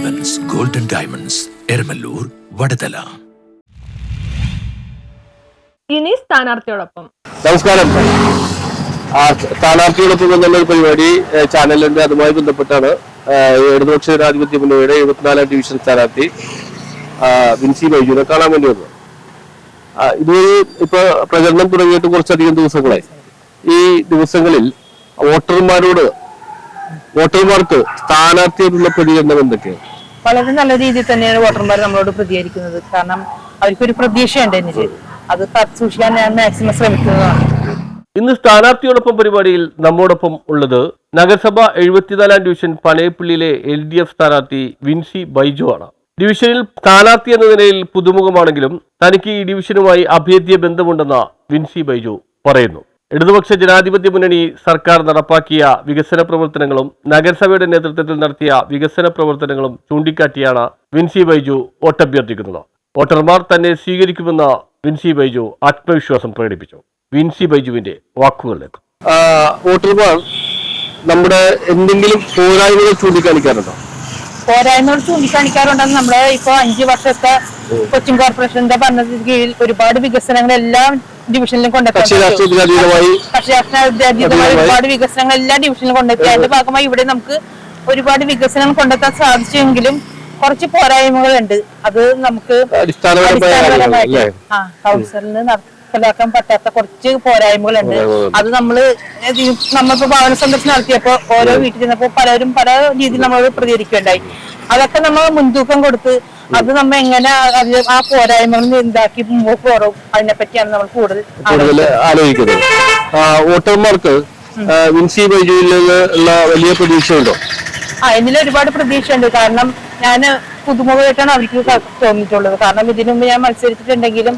Diamonds Eramalloor Vadathala ഇനി സ്ഥാനാർത്ഥിയോടൊപ്പം. നമസ്കാരം. സ്ഥാനാർത്ഥിയോടൊപ്പം എന്നുള്ള ഒരു പരിപാടി ചാനലിന്റെ അതുമായി ബന്ധപ്പെട്ടാണ് ഇടതുപക്ഷ ജനാധിപത്യ മുന്നണിയുടെ എഴുപത്തിനാലാം ഡിവിഷൻ സ്ഥാനാർത്ഥി വിൻസി മൈജുനെ കാണാൻ വേണ്ടി വന്നത്. ആ, ഇത് ഇപ്പൊ പ്രചരണം തുടങ്ങിയിട്ട് കുറച്ചധികം ദിവസങ്ങളായി. ഈ ദിവസങ്ങളിൽ വോട്ടർമാരോട് വോട്ടർമാർക്ക് സ്ഥാനാർത്ഥിയോടുള്ള പ്രതികരണം എന്തൊക്കെയാണ് വളരെ നല്ല രീതിയിൽ തന്നെയാണ് വോട്ടർമാർ നമ്മളോട് പ്രതികരിക്കുന്നത്. കാരണം അവർക്കൊരു പ്രതീക്ഷയുണ്ട് എനിക്ക് അത് സൂക്ഷിക്കാൻ ഞാൻ മാക്സിമം ശ്രമിക്കുന്നതാണ്. ഇന്ന് സ്ഥാനാർത്ഥിയോടൊപ്പം പരിപാടിയിൽ നമ്മോടൊപ്പം ഉള്ളത് നഗരസഭ എഴുപത്തിനാലാം ഡിവിഷൻ പനയപ്പള്ളിയിലെ എൽ ഡി എഫ് സ്ഥാനാർത്ഥി വിൻസി ബൈജു ആണ്. ഡിവിഷനിൽ സ്ഥാനാർത്ഥി എന്ന നിലയിൽ പുതുമുഖമാണെങ്കിലും തനിക്ക് ഈ ഡിവിഷനുമായി അഭേദ്യ ബന്ധമുണ്ടെന്ന് വിൻസി ബൈജു പറയുന്നു. ഇടതുപക്ഷ ജനാധിപത്യ മുന്നണി സർക്കാർ നടപ്പാക്കിയ വികസന പ്രവർത്തനങ്ങളും നഗരസഭയുടെ നേതൃത്വത്തിൽ നടത്തിയ വികസന പ്രവർത്തനങ്ങളും ചൂണ്ടിക്കാട്ടിയാണ് വിൻസി ബൈജു വോട്ടഭ്യർത്ഥിക്കുന്നത്. വോട്ടർമാർ തന്നെ സ്വീകരിക്കുമെന്ന് വിൻസി ബൈജു ആത്മവിശ്വാസം പ്രകടിപ്പിച്ചു. വിൻസി ബൈജുവിന്റെ വാക്കുകളിലേക്ക്. വോട്ടർമാർ നമ്മുടെ എന്തെങ്കിലും പോരായ്മകൾ ചൂണ്ടിക്കാണിക്കാറുണ്ടോ? പോരായ്മകൾ ചൂണ്ടിക്കാണിക്കാറുണ്ടെന്ന് നമ്മുടെ ഇപ്പൊ അഞ്ചു വർഷത്തെ കൊച്ചിൻ കോർപ്പറേഷന്റെ ഭരണത്തിന് കീഴിൽ ഒരുപാട് വികസനങ്ങൾ എല്ലാ ഡിവിഷനിലും കൊണ്ടെത്താൻ ഒരുപാട് വികസനങ്ങൾ എല്ലാ ഡിവിഷനിലും കൊണ്ടെത്തി അതിന്റെ ഭാഗമായി ഇവിടെ നമുക്ക് ഒരുപാട് വികസനങ്ങൾ കൊണ്ടെത്താൻ സാധിച്ചെങ്കിലും കുറച്ച് പോരായ്മകളുണ്ട്. അത് നമുക്ക് അടിസ്ഥാനപരമായിട്ട് കൗൺസിലിന് നടപ്പിലാക്കാൻ പറ്റാത്ത കുറച്ച് പോരായ്മകളുണ്ട്. അത് നമ്മൾ നമ്മളിപ്പോ ഭവന സന്ദർശനം നടത്തിയപ്പോ ഓരോ വീട്ടിൽ ചെന്നപ്പോ പലരും പല രീതിയിൽ നമ്മളോട് പ്രതികരിക്കുകയുണ്ടായി. അതൊക്കെ നമ്മൾ മുൻതൂക്കം കൊടുത്ത് അത് നമ്മ എങ്ങനെ അത് ആ പോരായ്മകൾ എന്താക്കി മുമ്പോട്ട് അതിനെ പറ്റിയാണ് നമ്മൾ കൂടുതൽ ആലോചിക്കുന്നത്. വോട്ടർമാർക്ക് വിൻസി ബൈജുവിൽ നിന്ന് ഉള്ള വലിയ പ്രതീക്ഷയുണ്ടോ? ആ ഇതിൽ ഒരുപാട് പ്രതീക്ഷയുണ്ട്. കാരണം ഞാൻ പുതുമുഖമായിട്ടാണ് അവർക്ക് തോന്നിയിട്ടുള്ളത്. കാരണം ഇതിനു മുമ്പ് ഞാൻ മത്സരിച്ചിട്ടുണ്ടെങ്കിലും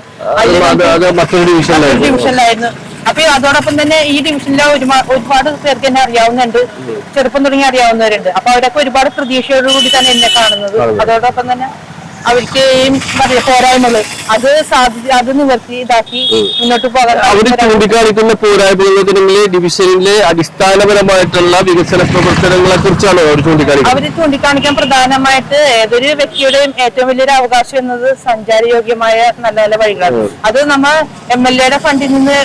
ഡിവിഷനിലായിരുന്നു അപ്പൊ അതോടൊപ്പം തന്നെ ഈ ഡിവിഷനിലെ ഒരുപാ- ഒരുപാട് പേർക്ക് എന്നെ അറിയാവുന്നുണ്ട്. ചെറുപ്പം തുടങ്ങി അറിയാവുന്നവരുണ്ട്. അപ്പൊ അവരൊക്കെ ഒരുപാട് പ്രതീക്ഷയോടുകൂടി തന്നെ എന്നെ കാണുന്നത്. അതോടൊപ്പം തന്നെ അവർക്ക് പോരായ്മകൾ. അത് സാധ്യത അത് നിവർത്തി ഇതാക്കി മുന്നോട്ട് പോകാൻ അവർ ചൂണ്ടിക്കാണിക്കുന്ന പോരായ്മകൾ ഡിവിഷനിലെ അടിസ്ഥാനപരമായിട്ടുള്ള വികസന പ്രവർത്തനങ്ങളെ കുറിച്ചാണോ അവർ ചൂണ്ടിക്കാണിക്കുന്നത്. അവർ ചൂണ്ടിക്കാണിക്കാൻ പ്രധാനമായിട്ട് ഏതൊരു വ്യക്തിയുടെയും ഏറ്റവും വലിയൊരു അവകാശം എന്നത് സഞ്ചാരയോഗ്യമായ നല്ല നല്ല വഴികളാണ്. അത് നമ്മ എം എൽ എയുടെ ഫണ്ടിൽ നിന്ന്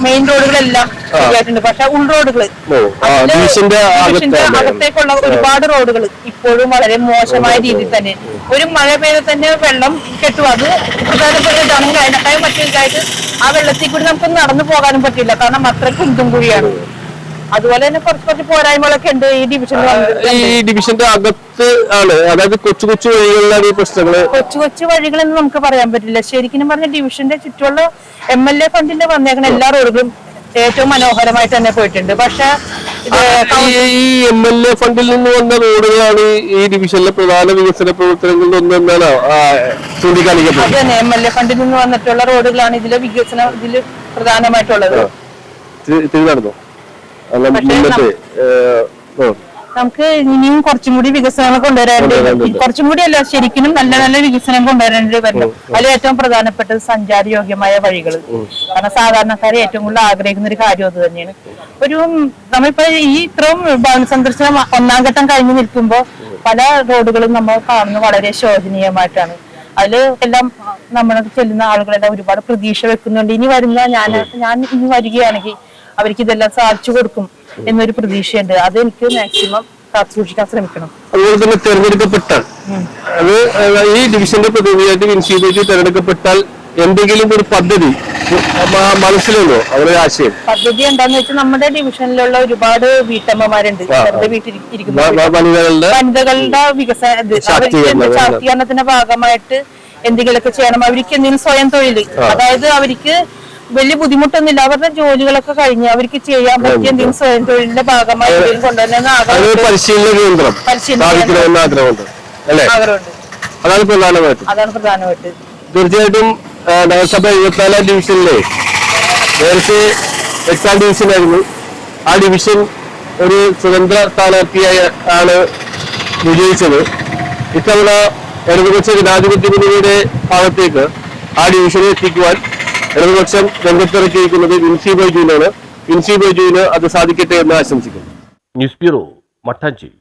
മെയിൻ റോഡുകളെല്ലാം ശരിയായിട്ടുണ്ട്. പക്ഷെ ഉൾ റോഡുകൾ ഓ, ആ, ഡിവിഷന്റെ ഡിവിഷന്റെ അകത്താണ്. അകത്തേക്കുള്ള ഒരുപാട് റോഡുകൾ ഇപ്പോഴും വളരെ മോശമായ രീതിയിൽ തന്നെ. ഒരു മഴ പെയ്ത തന്നെ വെള്ളം കെട്ടും. അത് പ്രധാനപ്പെട്ട ഇതാണെങ്കിൽ അതിനേക്കാൾ മറ്റൊരിതായിട്ട് ആ വെള്ളത്തിൽ കൂടി നമുക്ക് നടന്നു പോകാനും പറ്റില്ല. കാരണം അത്ര കുന്തും കുഴിയാണ്. അതുപോലെ തന്നെ കുറച്ച് കുറച്ച് പോരായ്മകളൊക്കെ ഉണ്ട് ഈ ഡിവിഷനിൽ ഈ ഡിവിഷന്റെ അകത്ത് ആണ്. അതായത് കൊച്ചു കൊച്ചു വഴികളിലാണ് ഈ പ്രശ്നങ്ങൾ. കൊച്ചു കൊച്ചു വഴികളെന്ന് നമുക്ക് പറയാൻ പറ്റില്ല. ശരിക്കും പറഞ്ഞ ഡിവിഷന്റെ ചുറ്റുമുള്ള എം എൽ എ ഫണ്ടിന്റെ വന്നേക്കുന്ന എല്ലാ റോഡുകളും ഏറ്റവും മനോഹരമായിട്ട് തന്നെ പോയിട്ടുണ്ട്. പക്ഷേ ഈ- എം എൽ എ ഫണ്ടിൽ നിന്ന് വന്ന റോഡുകളാണ് ഈ ഡിവിഷനിലെ പ്രധാന വികസന പ്രവർത്തനങ്ങളിൽ ഒന്നെന്നാണ് ആ, ചൂണ്ടിക്കാണിക്കപ്പെടുന്നത്. അത് തന്നെ. എം എൽ എ ഫണ്ടിൽ നിന്ന് വന്നിട്ടുള്ള റോഡുകളാണ് ഇതിലെ വികസനം ഇതിൽ പ്രധാനമായിട്ടുള്ളത്. ഇത് നമുക്ക് ഇനിയും കുറച്ചും കൂടി വികസനങ്ങൾ കൊണ്ടുവരാനുണ്ട് കൊണ്ടുവരാനുണ്ട്. കുറച്ചും കൂടി അല്ല ശരിക്കും നല്ല നല്ല വികസനം കൊണ്ടുവരേണ്ടി വരണം. അതിൽ ഏറ്റവും പ്രധാനപ്പെട്ടത് സഞ്ചാരയോഗ്യമായ വഴികൾ കാരണം സാധാരണക്കാരെ ഏറ്റവും കൂടുതൽ ആഗ്രഹിക്കുന്ന ഒരു കാര്യം അത് തന്നെയാണ്. ഒരു നമ്മളിപ്പോ ഈ ഇത്രയും ഭവന സന്ദർശനം ഒന്നാം ഘട്ടം കഴിഞ്ഞു നിൽക്കുമ്പോൾ പല റോഡുകളും നമ്മൾ കാണുന്നത് വളരെ ശോചനീയമായിട്ടാണ്. അതിൽ എല്ലാം നമ്മളൊക്കെ ചെല്ലുന്ന ആളുകളെല്ലാം ഒരുപാട് പ്രതീക്ഷ വെക്കുന്നുണ്ട്. ഇനി വരുന്ന ഞാൻ ഞാൻ ഇനി വരികയാണെങ്കിൽ അവർക്ക് ഇതെല്ലാം സാധിച്ചു കൊടുക്കും എന്നൊരു പ്രതീക്ഷയുണ്ട്. അത് എനിക്ക് മാക്സിമം കാത്തുസൂക്ഷിക്കാൻ ശ്രമിക്കണം. അതുപോലെ തന്നെ തെരഞ്ഞെടുക്കപ്പെട്ടാൽ അത് ഈ ഡിവിഷന്റെ പ്രതിനിധിയായിട്ട് വിൻസിയിലേക്ക് തെരഞ്ഞെടുക്കപ്പെട്ടാൽ എന്തെങ്കിലും ഒരു പദ്ധതി മനസ്സിലുണ്ടോ? അവരുടെ ആശയം. പദ്ധതി എന്താന്ന് വെച്ചാൽ നമ്മുടെ ഡിവിഷനിലുള്ള ഒരുപാട് വീട്ടമ്മമാരുണ്ട്. വനിതകളുടെ വനിതകളുടെ വികസന ശാക്തീകരണത്തിന്റെ ഭാഗമായിട്ട് എന്തെങ്കിലുമൊക്കെ ചെയ്യണം. അവർക്ക് എന്തെങ്കിലും സ്വയം തൊഴിൽ. അതായത് അവർക്ക് വലിയ ബുദ്ധിമുട്ടൊന്നുമില്ല. അവരുടെ ജോലികളൊക്കെ കഴിഞ്ഞ് അവർക്ക് ചെയ്യാൻ പറ്റിയ എന്തെങ്കിലും സ്വയം തൊഴിലിന്റെ ഭാഗമായി എന്തെങ്കിലും കൊണ്ടുവരുന്ന പരിശീലന കേന്ദ്രം. അതാണ് പ്രധാനമായിട്ട്. അതാണ് പ്രധാനമായിട്ട്. തീർച്ചയായിട്ടും നഗരസഭ എഴുപത്തിനാലാം ഡിവിഷനിലെ നേരത്തെ എട്ടാം ഡിവിഷനായിരുന്നു. ആ ഡിവിഷൻ ഒരു സ്വതന്ത്ര സ്ഥാനാർത്ഥിയായി ആണ് വിജയിച്ചത്. ഇത്തവണ ഇടതുപക്ഷ ജനാധിപത്യ മുന്നണിയുടെ ഭാഗത്തേക്ക് ആ ഡിവിഷനിൽ എത്തിക്കുവാൻ ഇടതുപക്ഷം രംഗത്തിറക്കിയിരിക്കുന്നത് വിൻസി ബൈജുവിനാണ്. വിൻസി ബൈജുവിന് അത് സാധിക്കട്ടെ എന്ന് ആശംസിക്കുന്നു. News bureau Mattancherry.